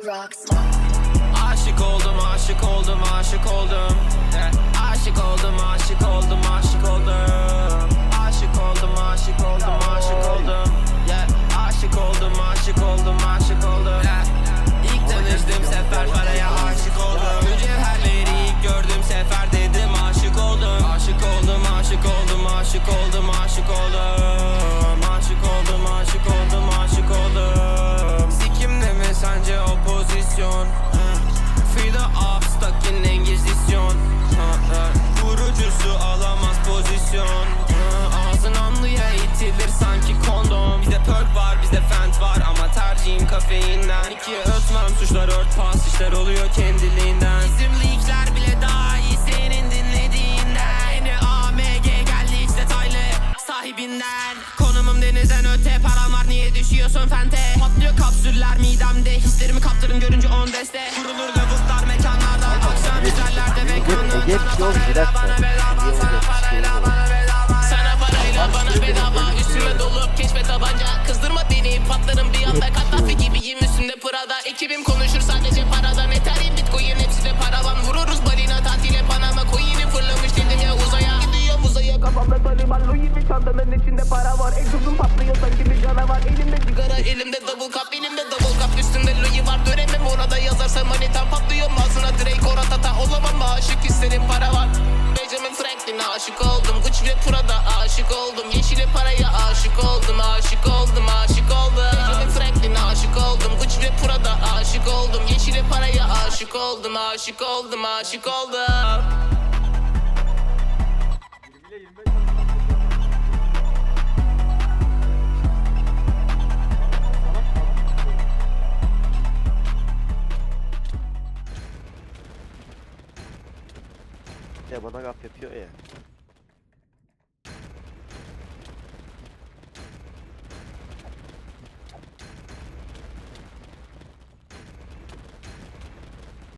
Aşık oldum, aşık oldum, aşık oldum. Aşık oldum, aşık oldum, aşık oldum. Aşık oldum, aşık oldum, aşık oldum. Yeah. Aşık oldum, aşık oldum, aşık oldum. İlk tanıştığım sefer paraya aşık oldum. Mücevherleri ilk gördüğüm sefer dedim aşık oldum. Aşık oldum, aşık oldum, aşık oldum, aşık oldum. Up stuck in Engizisyon Vurucusu alamaz pozisyon. Ağzın anlıya itilir sanki kondom. Bizde perk var bizde fent var ama tercihim kafeinden. İkiye ötmem suçlar ört pas işler oluyor kendiliğinden. Bizim leakler bile daha iyi senin dinlediğinden. Yeni AMG geldi hiç detaylı sahibinden. Konumum denizden öte param var niye düşüyorsun fente? Patlıyor kapsüller midemde hislerimi kaptırın görünce on deste. Kurulur mekanlarda Ege bir şey oldu. Sana parayla bana bedava Üstüme dolu keşfe tabanca Kızdırma beni patlarım bir anda Kaddafi gibiyim üstümde Prada Ekibim konuşur sadece paradan Ethereum bitcoin hepsi de paravan Vururuz balina tatile Panama Coin'i fırlamış dedim ya uzaya Gidiyorum uzaya kafamda taliban Louis çantanın içinde para var Egzozum patlıyor sanki bir canavar ve Prada aşık oldum. Yeşile paraya aşık oldum Aşık oldum aşık oldum. Benjamin Franklin'e aşık oldum. Gucci ve Prada aşık oldum. Yeşile paraya aşık oldum Aşık oldum aşık oldum. Ya bana gaf yapıyor ya.